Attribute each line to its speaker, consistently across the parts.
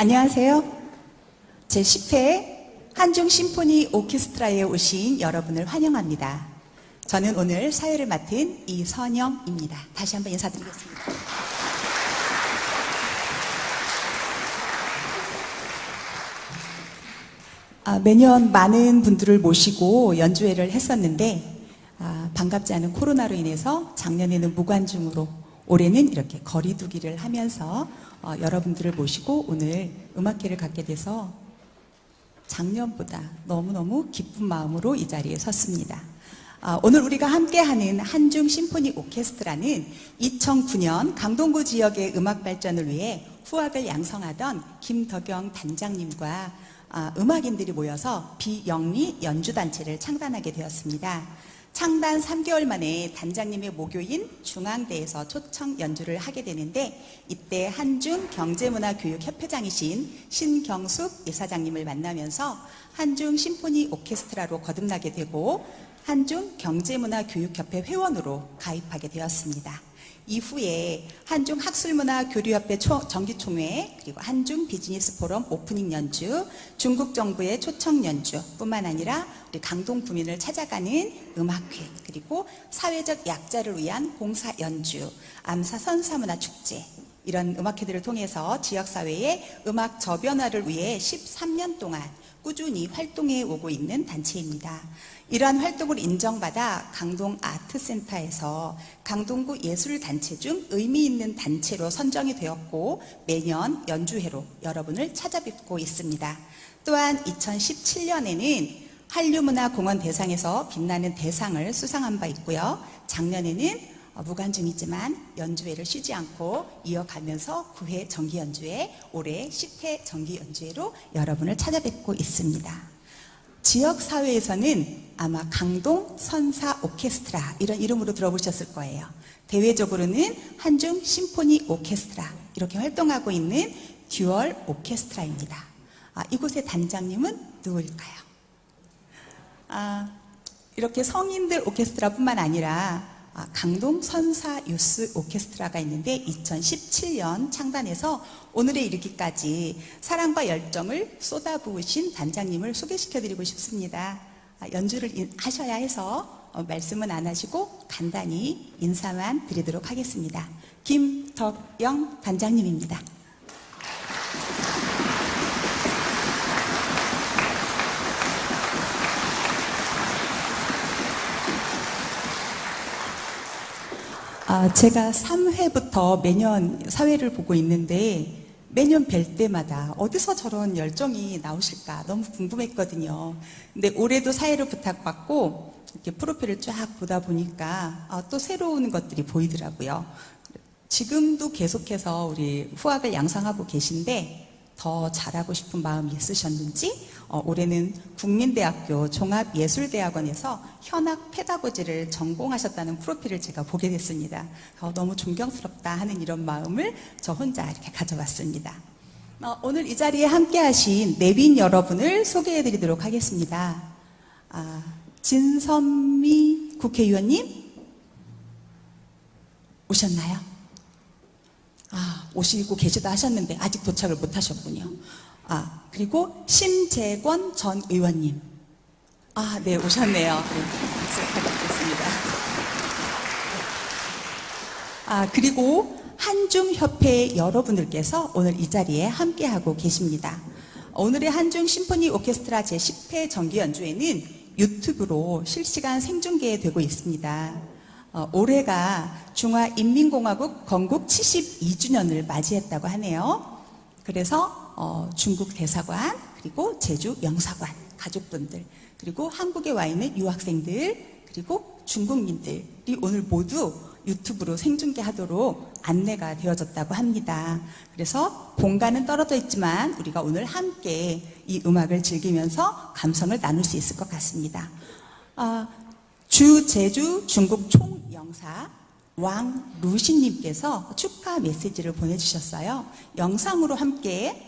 Speaker 1: 안녕하세요. 제 10회 한중 심포니 오케스트라에 오신 여러분을 환영합니다. 저는 오늘 사회를 맡은 이선영입니다. 다시 한번 인사드리겠습니다. 아, 매년 많은 분들을 모시고 연주회를 했었는데 아, 반갑지 않은 코로나로 인해서 작년에는 무관중으로 올해는 이렇게 거리두기를 하면서 어, 여러분들을 모시고 오늘 음악회를 갖게 돼서 작년보다 너무너무 기쁜 마음으로 이 자리에 섰습니다. 아, 오늘 우리가 함께하는 한중 심포니 오케스트라는 2009년 강동구 지역의 음악 발전을 위해 후학을 양성하던 김덕영 단장님과 아, 음악인들이 모여서 비영리 연주단체를 창단하게 되었습니다. 창단 3개월 만에 단장님의 모교인 중앙대에서 초청 연주를 하게 되는데 이때 한중 경제문화교육협회장이신 신경숙 이사장님을 만나면서 한중 심포니 오케스트라로 거듭나게 되고 한중 경제문화교육협회 회원으로 가입하게 되었습니다. 이후에 한중 학술문화 교류협회 초- 정기총회 그리고 한중 비즈니스 포럼 오프닝 연주 중국 정부의 초청 연주뿐만 아니라 우리 강동 구민을 찾아가는 음악회 그리고 사회적 약자를 위한 봉사 연주 암사 선사문화 축제 이런 음악회들을 통해서 지역사회의 음악 저변화를 위해 13년 동안 꾸준히 활동해 오고 있는 단체입니다. 이러한 활동을 인정받아 강동 아트센터에서 강동구 예술단체 중 의미 있는 단체로 선정이 되었고 매년 연주회로 여러분을 찾아뵙고 있습니다. 또한 2017년에는 한류문화공원 대상에서 빛나는 대상을 수상한 바 있고요. 작년에는 어, 무관중이지만 연주회를 쉬지 않고 이어가면서 9회 정기 연주회, 올해 10회 정기 연주회로 여러분을 찾아뵙고 있습니다. 지역 사회에서는 아마 강동 선사 오케스트라 이런 이름으로 들어보셨을 거예요. 대외적으로는 한중 심포니 오케스트라 이렇게 활동하고 있는 듀얼 오케스트라입니다. 아, 이곳의 단장님은 누구일까요? 아, 이렇게 성인들 오케스트라뿐만 아니라 아, 강동 선사 유스 오케스트라가 있는데 2017년 창단해서 오늘에 이르기까지 사랑과 열정을 쏟아부으신 단장님을 소개시켜드리고 싶습니다. 아, 연주를 인- 하셔야 해서 어, 말씀은 안 하시고 간단히 인사만 드리도록 하겠습니다. 김덕영 단장님입니다. 아, 제가 3회부터 매년 사회를 보고 있는데 매년 뵐 때마다 어디서 저런 열정이 나오실까 너무 궁금했거든요. 근데 올해도 사회를 부탁받고 이렇게 프로필을 쫙 보다 보니까 아, 또 새로운 것들이 보이더라고요. 지금도 계속해서 우리 후학을 양성하고 계신데 더 잘하고 싶은 마음이 있으셨는지 어, 올해는 국민대학교 종합예술대학원에서 현악 페다고지를 전공하셨다는 프로필을 제가 보게 됐습니다. 어, 너무 존경스럽다 하는 이런 마음을 저 혼자 이렇게 가져왔습니다. 어, 오늘 이 자리에 함께 하신 내빈 여러분을 소개해 드리도록 하겠습니다. 아, 진선미 국회의원님 오셨나요? 아, 오시고 계시다 하셨는데 아직 도착을 못 하셨군요. 아, 그리고 심재권 전 의원님. 아, 네, 오셨네요. 네, 부탁드리겠습니다. 아, 그리고 한중협회 여러분들께서 오늘 이 자리에 함께하고 계십니다. 오늘의 한중 심포니 오케스트라 제10회 정기 연주회는 유튜브로 실시간 생중계되고 있습니다. 어, 올해가 중화인민공화국 건국 72주년을 맞이했다고 하네요. 그래서 어, 중국 대사관 그리고 제주 영사관 가족분들 그리고 한국에 와 있는 유학생들 그리고 중국민들이 오늘 모두 유튜브로 생중계하도록 안내가 되어졌다고 합니다. 그래서 공간은 떨어져 있지만 우리가 오늘 함께 이 음악을 즐기면서 감성을 나눌 수 있을 것 같습니다. 아, 주 제주 중국 총영사 왕 루시님께서 축하 메시지를 보내주셨어요. 영상으로 함께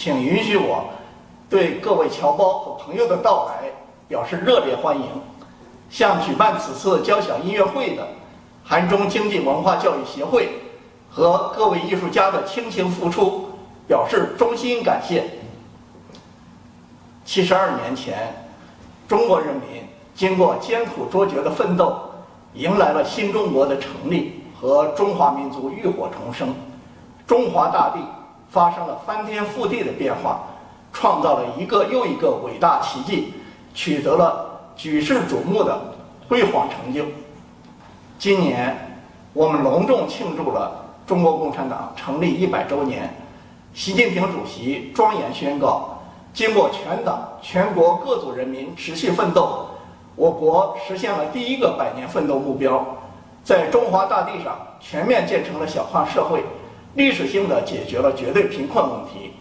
Speaker 2: 请允许我对各位侨胞和朋友的到来表示热烈欢迎，向举办此次交响音乐会的韩中经济文化教育协会和各位艺术家的倾情付出表示衷心感谢。七十二年前，中国人民经过艰苦卓绝的奋斗，迎来了新中国的成立和中华民族浴火重生，中华大地发生了翻天覆地的变化，创造了一个又一个伟大奇迹，取得了举世瞩目的辉煌成就。今年，我们隆重庆祝了中国共产党成立一百周年。习近平主席庄严宣告，经过全党全国各族人民持续奋斗，我国实现了第一个百年奋斗目标，在中华大地上全面建成了小康社会，历史性的解决了绝对贫困问题，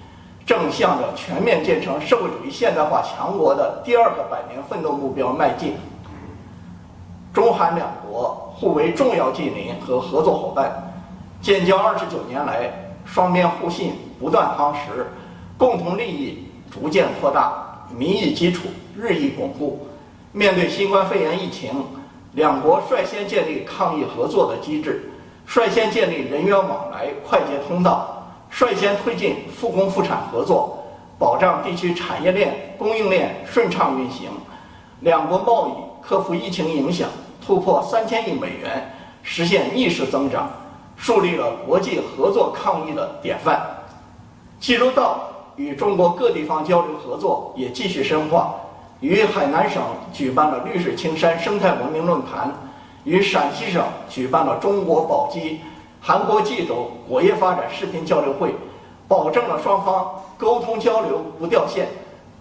Speaker 2: 正向着全面建成社会主义现代化强国的第二个百年奋斗目标迈进。中韩两国互为重要近邻和合作伙伴，建交二十九年来，双边互信不断夯实，共同利益逐渐扩大，民意基础日益巩固。面对新冠肺炎疫情，两国率先建立抗疫合作的机制，率先建立人员往来快捷通道，率先推进复工复产合作，保障地区产业链、供应链顺畅运行。两国贸易克服疫情影响，突破三千亿美元，实现逆势增长，树立了国际合作抗疫的典范。济州道与中国各地方交流合作也继续深化，与海南省举办了绿水青山生态文明论坛，与陕西省举办了中国宝鸡、韩国济州果业发展视频交流会，保证了双方沟通交流不掉线，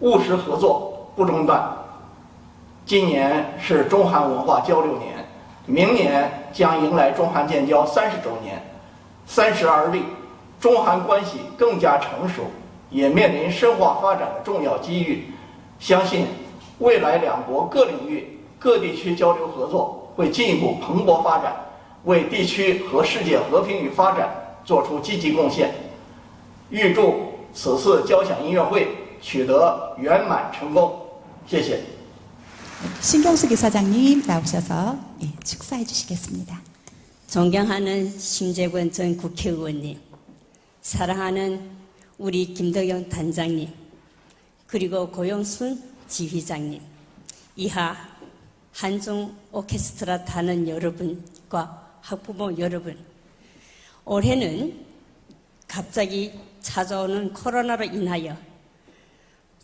Speaker 2: 务实合作不中断。今年是中韩文化交流年，明年将迎来中韩建交三十周年。三十而立，中韩关系更加成熟，也面临深化发展的重要机遇。相信未来两国各领域、各地区交流合作会进一步蓬勃发展，为地区和世界和平与发展做出积极贡献。预祝此次交响音乐会取得圆满成功。谢谢。
Speaker 1: 신경수 이사장님 나오셔서 예, 축사해 주시겠습니다.
Speaker 3: 존경하는 심재권 전 국회의원님, 사랑하는 우리 김덕영 단장님, 그리고 고영순 지휘장님, 이하 한중 오케스트라 단원 여러분과 학부모 여러분, 올해는 갑자기 찾아오는 코로나로 인하여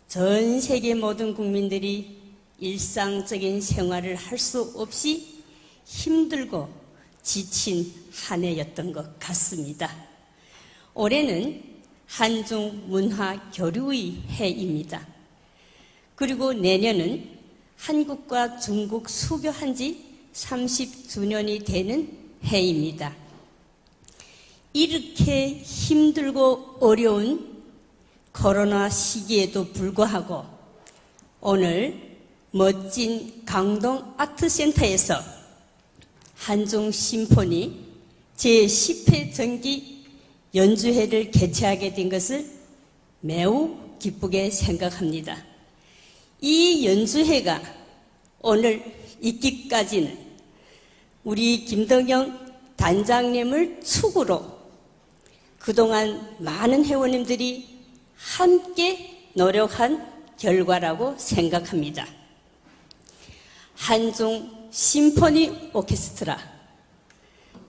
Speaker 3: 전 세계 모든 국민들이 일상적인 생활을 할 수 없이 힘들고 지친 한 해였던 것 같습니다. 올해는 한중 문화 교류의 해입니다. 그리고 내년은 한국과 중국 수교한 지 30주년이 되는 해입니다. 이렇게 힘들고 어려운 코로나 시기에도 불구하고 오늘 멋진 강동 아트센터에서 한중 심포니 제10회 정기 연주회를 개최하게 된 것을 매우 기쁘게 생각합니다. 이 연주회가 오늘 있기까지는 우리 김덕영 단장님을 축으로 그동안 많은 회원님들이 함께 노력한 결과라고 생각합니다. 한중 심포니 오케스트라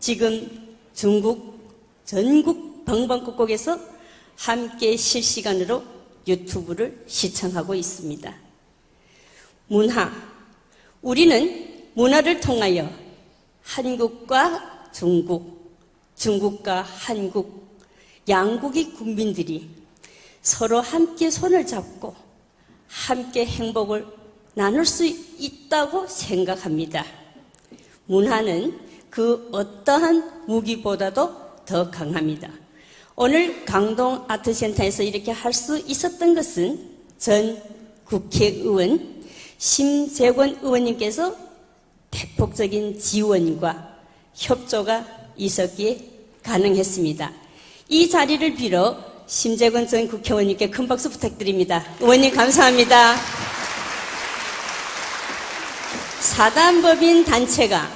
Speaker 3: 지금 중국 전국 방방곡곡에서 함께 실시간으로 유튜브를 시청하고 있습니다. 문화 우리는 문화를 통하여 한국과 중국, 중국과 한국 양국의 국민들이 서로 함께 손을 잡고 함께 행복을 나눌 수 있다고 생각합니다. 문화는 그 어떠한 무기보다도 더 강합니다. 오늘 강동 아트센터에서 이렇게 할 수 있었던 것은 전 국회의원 심재권 의원님께서 대폭적인 지원과 협조가 있었기에 가능했습니다. 이 자리를 빌어 심재권 전 국회의원님께 큰 박수 부탁드립니다. 의원님 감사합니다. 사단법인 단체가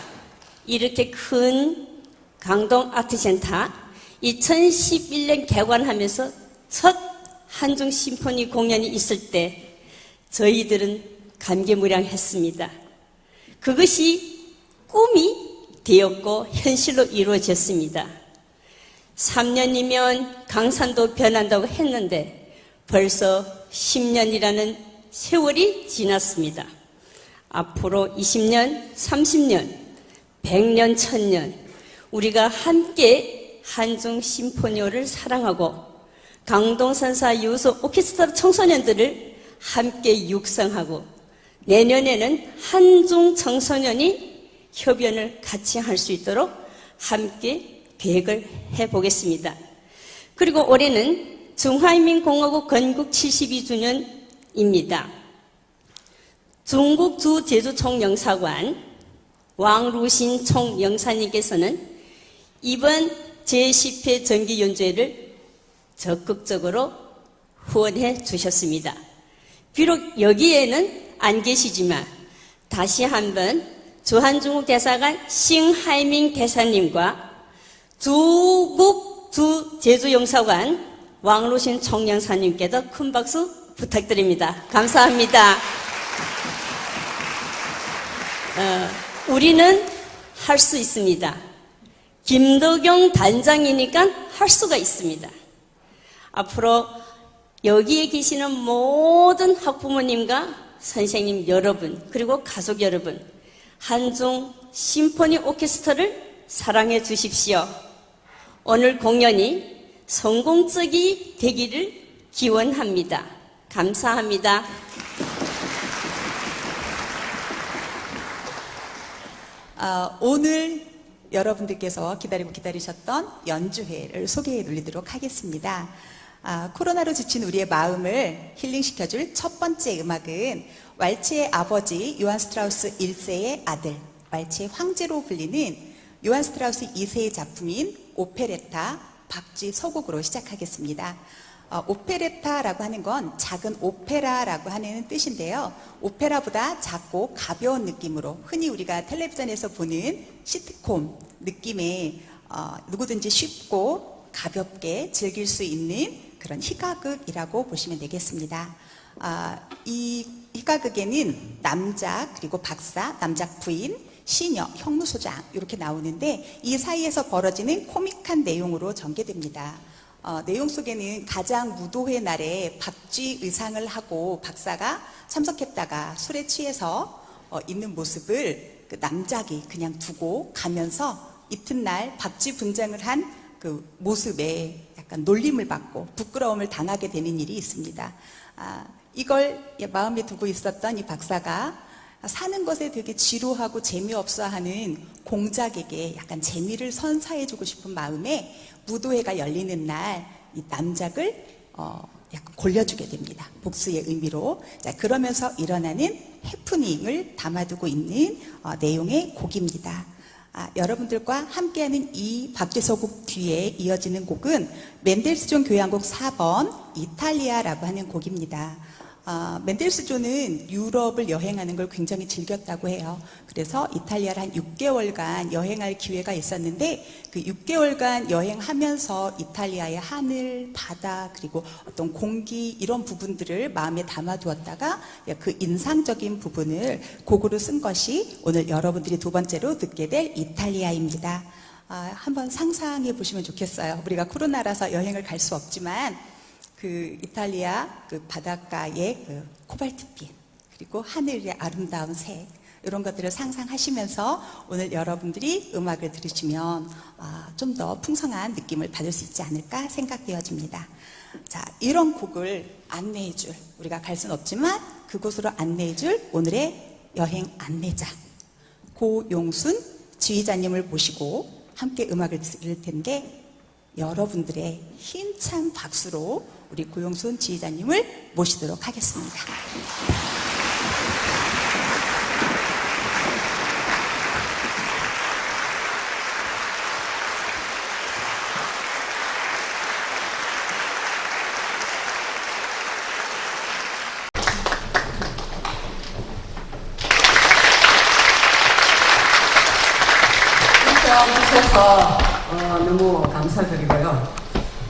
Speaker 3: 이렇게 큰 강동 아트센터 2011년 개관하면서 첫 한중 심포니 공연이 있을 때 저희들은 감개무량했습니다. 그것이 꿈이 되었고 현실로 이루어졌습니다. 3년이면 강산도 변한다고 했는데 벌써 10년이라는 세월이 지났습니다. 앞으로 20년, 30년, 100년, 1000년 우리가 함께 한중 심포니오를 사랑하고 강동산사 유소 오케스트라 청소년들을 함께 육성하고 내년에는 한중 청소년이 협연을 같이 할 수 있도록 함께 계획을 해보겠습니다. 그리고 올해는 중화인민공화국 건국 72주년입니다. 중국 주 제주 총영사관 왕루신 총영사님께서는 이번 제10회 정기 연주회를 적극적으로 후원해 주셨습니다. 비록 여기에는 안 계시지만 다시 한번 주한중국 대사관 싱하이밍 대사님과 중국 주 제주영사관 왕루신 총영사님께도 큰 박수 부탁드립니다. 감사합니다. 어, 우리는 할 수 있습니다. 김덕영 단장이니까 할 수가 있습니다. 앞으로 여기에 계시는 모든 학부모님과 선생님 여러분, 그리고 가족 여러분, 한중 심포니 오케스트라를 사랑해 주십시오. 오늘 공연이 성공적이 되기를 기원합니다. 감사합니다.
Speaker 1: 아, 오늘 여러분들께서 기다리고 기다리셨던 연주회를 소개해 드리도록 하겠습니다. 아, 코로나로 지친 우리의 마음을 힐링시켜줄 첫 번째 음악은 왈츠의 아버지 요한 스트라우스 1세의 아들, 왈츠의 황제로 불리는 요한 스트라우스 2세의 작품인 오페레타 박쥐 서곡으로 시작하겠습니다. 어, 오페레타라고 하는 건 작은 오페라라고 하는 뜻인데요. 오페라보다 작고 가벼운 느낌으로 흔히 우리가 텔레비전에서 보는 시트콤 느낌의 어, 누구든지 쉽고 가볍게 즐길 수 있는 그런 희가극이라고 보시면 되겠습니다. 아, 이 희가극에는 남자 그리고 박사, 남자 부인, 시녀, 형무소장 이렇게 나오는데 이 사이에서 벌어지는 코믹한 내용으로 전개됩니다. 어, 내용 속에는 가장 무도회 날에 박쥐 의상을 하고 박사가 참석했다가 술에 취해서 어, 있는 모습을 그 남작이 그냥 두고 가면서 이튿날 박쥐 분장을 한 그 모습에 약간 놀림을 받고 부끄러움을 당하게 되는 일이 있습니다. 아, 이걸 마음에 두고 있었던 이 박사가 사는 것에 되게 지루하고 재미없어 하는 공작에게 약간 재미를 선사해주고 싶은 마음에 무도회가 열리는 날 이 남작을 어, 약간 골려주게 됩니다. 복수의 의미로. 자, 그러면서 일어나는 해프닝을 담아두고 있는 어, 내용의 곡입니다. 아, 여러분들과 함께하는 이 박제서곡 뒤에 이어지는 곡은 멘델스존 교향곡 4번 이탈리아라고 하는 곡입니다. 아, 멘델스존은 유럽을 여행하는 걸 굉장히 즐겼다고 해요. 그래서 이탈리아를 한 6개월간 여행할 기회가 있었는데 그 6개월간 여행하면서 이탈리아의 하늘, 바다, 그리고 어떤 공기 이런 부분들을 마음에 담아두었다가 그 인상적인 부분을 곡으로 쓴 것이 오늘 여러분들이 두 번째로 듣게 될 이탈리아입니다. 아, 한번 상상해 보시면 좋겠어요. 우리가 코로나라서 여행을 갈 수 없지만 그 이탈리아 그 바닷가의 그 코발트빛 그리고 하늘의 아름다운 색 이런 것들을 상상하시면서 오늘 여러분들이 음악을 들으시면 아, 좀 더 풍성한 느낌을 받을 수 있지 않을까 생각되어집니다. 자, 이런 곡을 안내해줄 우리가 갈 수는 없지만 그곳으로 안내해줄 오늘의 여행 안내자 고용순 지휘자님을 모시고 함께 음악을 들을 텐데 여러분들의 힘찬 박수로 우리 고용순 지휘자님을 모시도록 하겠습니다.
Speaker 4: 주셔서 어, 너무 감사드리고요.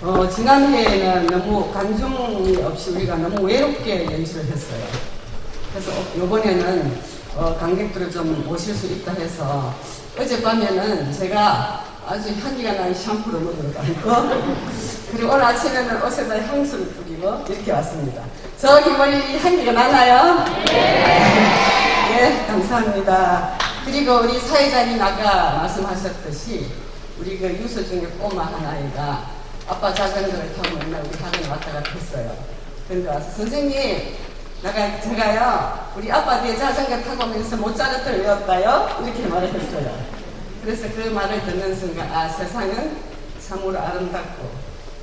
Speaker 4: 어, 지난해에는 너무 관중이 없이 우리가 너무 외롭게 연주를 했어요. 그래서 이번에는 어, 관객들을 좀 모실 수 있다 해서 어젯밤에는 제가 아주 향기가 나는 샴푸를 머리로 감고 그리고 오늘 아침에는 옷에다 향수를 뿌리고 이렇게 왔습니다. 저기 머리 향기가 나나요? 네, 감사합니다. 그리고 우리 사회자님 아까 말씀하셨듯이 우리 그 유서 중에 꼬마 하나이가 아빠 자전거를 타고 맨날 우리 학원에 왔다 갔다 했어요. 그러니까 와서 선생님, 내가 제가요 우리 아빠 뒤에 자전거 타고 오면서 모짜르트를 외웠다요 이렇게 말을 했어요. 그래서 그 말을 듣는 순간 아 세상은 참으로 아름답고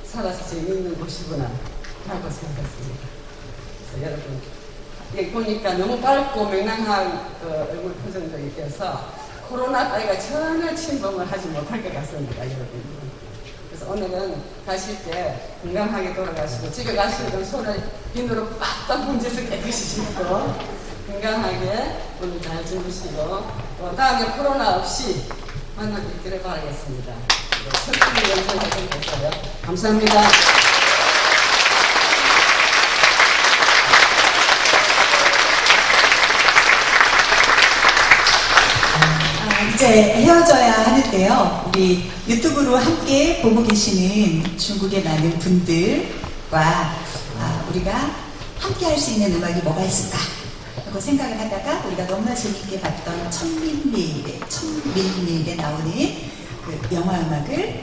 Speaker 4: 살아서 재미있는 곳이구나 라고 생각했습니다. 그래서 여러분 예, 보니까 너무 밝고 명랑한 그 얼굴 표정도 있어서 코로나 따위가 전혀 침범을 하지 못할 것 같습니다, 여러분. 그래서 오늘은 가실 때 건강하게 돌아가시고 집에 가시는 손을 비누로 빡빡 문제서 깨끗이 씻고 건강하게 오늘 잘 주무시고 또 다음에 코로나 없이 만나 뵙기를 바라겠습니다. 네, 첫 번째 영상 해드리겠어요. 감사합니다.
Speaker 1: 아, 이제 헤어져야 하는데요. 우리 유튜브로 함께 보고 계시는 중국의 많은 분들과 아, 우리가 함께 할 수 있는 음악이 뭐가 있을까? 하고 생각을 하다가 우리가 너무나 재밌게 봤던 천민밀에, 천민밀에 나오는 그 영화 음악을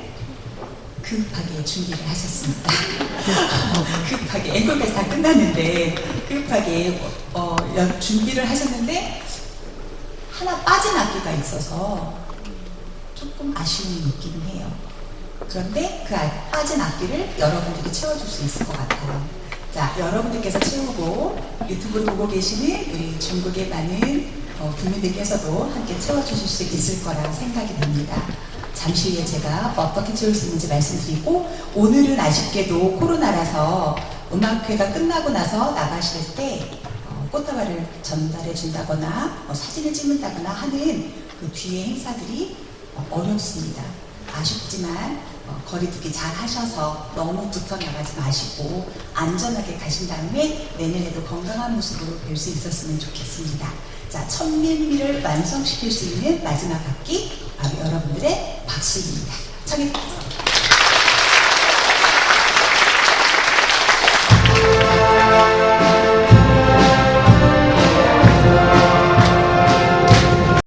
Speaker 1: 급하게 준비를 하셨습니다. 급하게 앵콜까지 다 끝났는데 급하게 어, 연- 준비를 하셨는데 하나 빠진 악기가 있어서 조금 아쉬운 느낌은 해요. 그런데 그 아- 빠진 악기를 여러분들이 채워줄 수 있을 것 같아요. 자, 여러분들께서 채우고 유튜브를 보고 계시는 우리 중국의 많은 어, 국민들께서도 함께 채워주실 수 있을 거라 생각이 듭니다. 잠시 후에 제가 어떻게 채울 수 있는지 말씀드리고 오늘은 아쉽게도 코로나라서 음악회가 끝나고 나서 나가실 때 어, 꽃다발을 전달해 준다거나 어, 사진을 찍는다거나 하는 그 뒤에 행사들이 어, 어렵습니다. 아쉽지만 어, 거리두기 잘 하셔서 너무 붙어 나가지 마시고 안전하게 가신 다음에 내년에도 건강한 모습으로 뵐 수 있었으면 좋겠습니다. 자, 천민미를 완성시킬 수 있는 마지막 악기 바로 여러분들의 박수입니다. 청해.